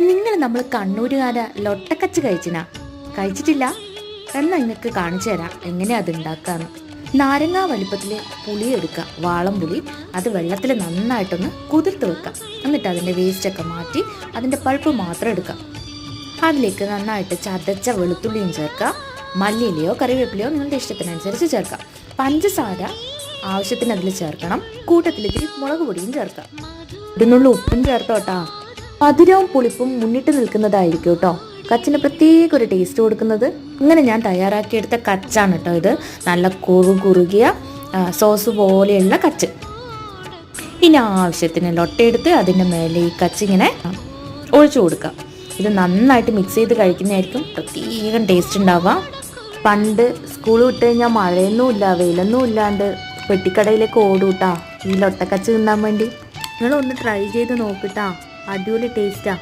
നിങ്ങൾ നമ്മൾ കണ്ണൂരുകാര ലൊട്ടക്കച്ച് കഴിച്ചിനാ. കഴിച്ചിട്ടില്ല. എന്നാ നിങ്ങൾക്ക് കാണിച്ചു തരാം. എങ്ങനെയാ അത് ഉണ്ടാക്കാന്ന്. നാരങ്ങ വലിപ്പത്തിൽ പുളി എടുക്കുക വാളം പുളി. അത് വെള്ളത്തിൽ നന്നായിട്ടൊന്ന് കുതിർത്ത് വെക്കുക എന്നിട്ട് അതിന്റെ വേസ്റ്റൊക്കെ മാറ്റി അതിന്റെ പൾപ്പ് മാത്രം എടുക്കുക അതിലേക്ക് നന്നായിട്ട് ചതച്ച വെളുത്തുള്ളിയും ചേർക്കുക മല്ലിയിലയോ കറിവേപ്പിലയോ നിങ്ങളുടെ ഇഷ്ടത്തിനനുസരിച്ച് ചേർക്കാം. പഞ്ചസാര ആവശ്യത്തിന് അതിൽ ചേർക്കണം. കൂട്ടത്തിൽ ഇത്തിരി മുളക് പൊടിയും ചേർക്കാം. ഇതിനുള്ള ഉപ്പും ചേർത്തോട്ടാ. മധുരവും പുളിപ്പും മുന്നിട്ട് നിൽക്കുന്നതായിരിക്കും കേട്ടോ കച്ചിന് പ്രത്യേക ഒരു ടേസ്റ്റ് കൊടുക്കുന്നത്. ഇങ്ങനെ ഞാൻ തയ്യാറാക്കിയെടുത്ത കച്ചാണ് കേട്ടോ ഇത്. നല്ല കുറു കുറുകിയ സോസ് പോലെയുള്ള കച്ച്. ഇനി ആവശ്യത്തിന് ലൊട്ടയെടുത്ത് അതിന്റെ മേലെ ഈ കച്ചിങ്ങനെ ഒഴിച്ചു കൊടുക്കാം. ഇത് നന്നായിട്ട് മിക്സ് ചെയ്ത് കഴിക്കുന്നതായിരിക്കും പ്രത്യേകം ടേസ്റ്റ് ഉണ്ടാവുക. പണ്ട് സ്കൂൾ വിട്ട് കഴിഞ്ഞാൽ മഴയൊന്നും ഇല്ല വെയിലൊന്നും ഇല്ലാണ്ട് പെട്ടിക്കടയിലേക്ക് ഓടൂട്ടാ ഈ ലൊട്ടക്കച്ച് തിന്നാൻ വേണ്ടി. നിങ്ങളൊന്ന് ട്രൈ ചെയ്ത് നോക്കിട്ടാ അടിപൊളി ടേസ്റ്റാ